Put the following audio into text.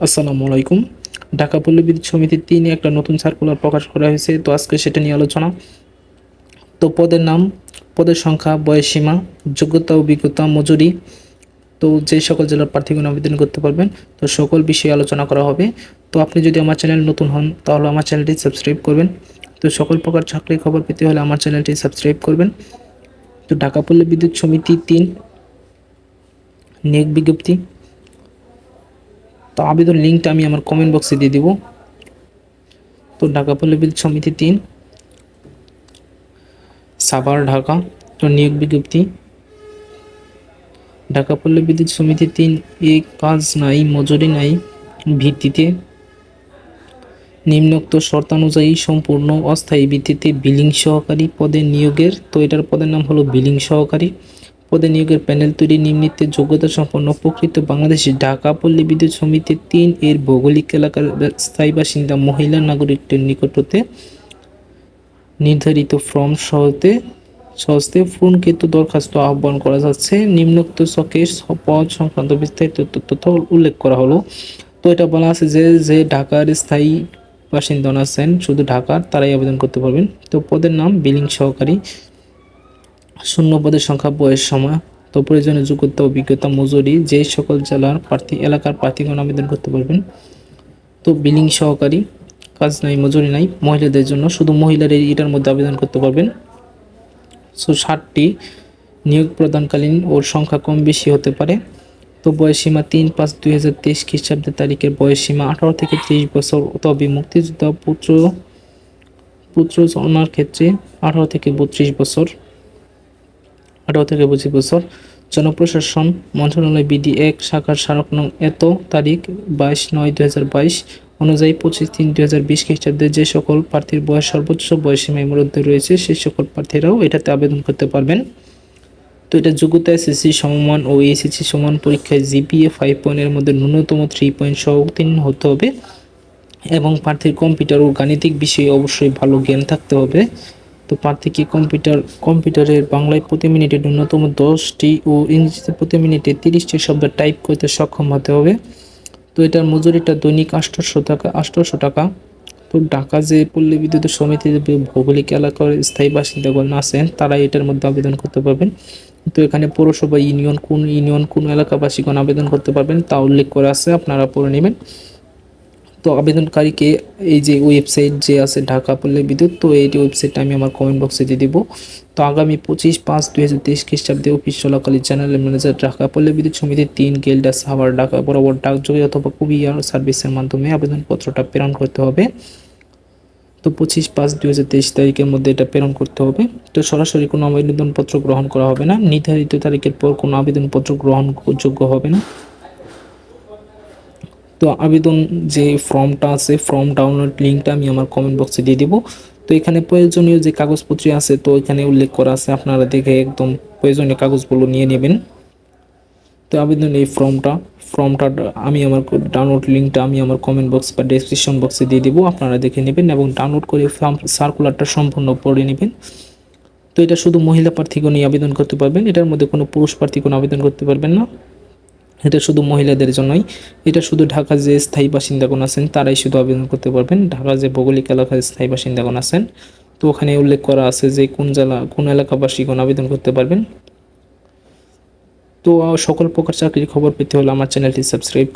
আসসালামু আলাইকুম। ঢাকা পল্লী বিদ্যুৎ সমিতির তিনে একটা নতুন সার্কুলার প্রকাশ করা হয়েছে, তো আজকে সেটা নিয়ে আলোচনা। তো পদের নাম, পদের সংখ্যা বয়সসীমা যোগ্যতা অভিজ্ঞতা মজুরি। তো যে সকল জেলার প্রার্থীগণ আবেদন করতে পারবেন, তো সকল বিষয়ে আলোচনা করা হবে। তো আপনি যদি আমার চ্যানেল নতুন হন, তাহলে আমার চ্যানেলটি সাবস্ক্রাইব করবেন। তো সকল প্রকার চাকরির খবর পেতে হলে আমার চ্যানেলটি সাবস্ক্রাইব করবেন। তো ঢাকা পল্লী বিদ্যুৎ সমিতি তিন, নিয়োগ বিজ্ঞপ্তি। তো আবেদন লিঙ্কটা আমি আমার কমেন্ট বক্সে দিয়ে দিব। তো ঢাকা পল্লী বিদ্যুৎ সমিতি তিন, সাভার, ঢাকা। তো নিয়োগ বিজ্ঞপ্তি, ঢাকা পল্লী বিদ্যুৎ সমিতি তিন, এ কাজ নাই, মজুরি নাই, ভিত্তিতে নিম্নোক্ত শর্তানুযায়ী সম্পূর্ণ অস্থায়ী ভিত্তিতে বিলিং সহকারী পদে নিয়োগের, তো এটার পদের নাম হলো বিলিং সহকারী। পদে নিয়োগের প্যানেল তৈরি নিম্নিতে যোগ্যতা সম্পন্ন প্রকৃত বাংলাদেশি ঢাকা পল্লী বিদ্যুৎ সমিতি তিন এর ভৌগোলিক এলাকার স্থায়ী বাসিন্দা মহিলা নাগরিকদের নিকট হতে নির্ধারিত ফর্ম সহতে সহজতে ফোনকৃত দরখাস্ত আহ্বান করা যাচ্ছে। নিম্নোক্ত চকে পদ সংক্রান্ত বিস্তারিত তথ্য উল্লেখ করা হলো। তো এটা বলা আছে যে যে ঢাকার স্থায়ী বাসিন্দা আছেন, শুধু ঢাকার তারাই আবেদন করতে পারবেন। তো পদের নাম বিলিং সহকারী শূন্য পদের সংখ্যা বয়স সময়। তো প্রয়োজনীয় যোগ্যতা অভিজ্ঞতা মজুরি। যে সকল জেলার প্রার্থী, এলাকার প্রার্থীগণ আবেদন করতে পারবেন। তো বিলিং সহকারী, কাজ নাই, মজুরি নাই, মহিলাদের জন্য শুধু মহিলারা এটার মধ্যে আবেদন করতে পারবেন। সো ষাটটি নিয়োগ প্রদানকালীন ওর সংখ্যা কম বেশি হতে পারে। তো বয়সীমা তিন পাঁচ দুই হাজার তেইশ খ্রিস্টাব্দের তারিখের বয়সীমা আঠারো থেকে ত্রিশ বছর। তবে মুক্তিযোদ্ধা পুত্র পুত্র জন্মার ক্ষেত্রে আঠারো থেকে বত্রিশ বছর। আঠারো থেকে পঁচিশ বছর। জনপ্রশাসন মন্ত্রণালয় বিধি এক শাখার স্মারক নং এত, তারিখ বাইশ নয় দু অনুযায়ী পঁচিশ তিন দু হাজার বিশ খ্রিস্টাব্দে যে সকল প্রার্থীর বয়স সর্বোচ্চ বয়সীমার মধ্যে রয়েছে, সেই সকল প্রার্থীরাও এটাতে আবেদন করতে পারবেন। তো এটা যোগ্যতা এসএসসি সমমান ও এসএসসি সমান পরীক্ষায় জিপিএ ফাইভ পয়েন্টের মধ্যে ন্যূনতম থ্রি পয়েন্ট সহ উত্তীর্ণ হতে হবে এবং প্রার্থীর কম্পিউটার ও গাণিতিক বিষয়ে অবশ্যই ভালো জ্ঞান থাকতে হবে। তো প্রার্থীকে কম্পিউটার, কম্পিউটারের বাংলায় প্রতি মিনিটে ন্যূনতম দশটি ও ইংরেজিতে প্রতি মিনিটে তিরিশটি শব্দ টাইপ করতে সক্ষম হতে হবে। তো এটার মজুরিটা দৈনিক আটশোশো টাকা আটশোশো টাকা। তো ঢাকা যে পল্লী বিদ্যুৎ সমিতির ভৌগোলিক এলাকার স্থায়ী বাসিন্দাগণ আছেন তারা এটার মধ্যে আবেদন করতে পারবেন। তো এখানে পৌরসভা ইউনিয়ন কোন ইউনিয়ন কোন এলাকাবাসীগণ আবেদন করতে পারবেন তা উল্লেখ করা আছে, আপনারা পড়ে নেবেন। তো আবেদনকারীকে এই যে ওয়েবসাইট যে আছে ঢাকা পল্লী বিদ্যুৎ, তো এই ওয়েবসাইটটা আমি আমার কমেন্ট বক্সে দিয়ে দেবো। তো আগামী পঁচিশ পাঁচ দুই হাজার তেইশ খ্রিস্টাব্দে অফিস চলাকালীন জেনারেল ম্যানেজার ঢাকা পল্লী বিদ্যুৎ সমিতির তিন গেলডা সাভার ঢাকা বরাবর ডাকযোগে অথবা কুরিয়ার সার্ভিসের মাধ্যমে আবেদনপত্রটা প্রেরণ করতে হবে। তো পঁচিশ পাঁচ দুই হাজার তেইশ তারিখের মধ্যে এটা প্রেরণ করতে হবে। তো সরাসরি কোনো আবেদনপত্র গ্রহণ করা হবে না। নির্ধারিত তারিখের পর কোনো আবেদনপত্র গ্রহণযোগ্য হবে না। তো আবেদন যে ফর্মটা আছে, ফর্ম ডাউনলোড লিঙ্কটা আমি আমার কমেন্ট বক্সে দিয়ে দিব। তো এখানে প্রয়োজনীয় যে কাগজপত্র আছে, তো এখানে উল্লেখ করা আছে, আপনারা দেখে একদম প্রয়োজনীয় কাগজগুলো নিয়ে নেবেন। তো আবেদন এই ফর্মটা ফর্মটা আমি আমার ডাউনলোড লিঙ্কটা আমি আমার কমেন্ট বক্স বা ডেসক্রিপশন বক্সে দিয়ে দিব, আপনারা দেখে নেবেন এবং ডাউনলোড করে ফর্ম সার্কুলারটা সম্পূর্ণ পড়ে নেবেন। তো এটা শুধু মহিলা প্রার্থীগণই আবেদন করতে পারবেন, এটার মধ্যে কোনো পুরুষ প্রার্থীগণ আবেদন করতে পারবেন না। এটা শুধু মহিলাদের জন্যই, এটা শুধু ঢাকা যে স্থায়ী বাসিন্দাগণ আছেন, তারাই শুধু আবেদন করতে পারবেন। ঢাকা যে ভৌগোলিক এলাকার স্থায়ী বাসিন্দাগণ আছেন, তো ওখানে উল্লেখ করা আছে যে কোন জেলা, কোন এলাকাবাসীগণ আবেদন করতে পারবেন। তো সকল প্রকার চাকরির খবর পেতে হলে আমার চ্যানেলটি সাবস্ক্রাইব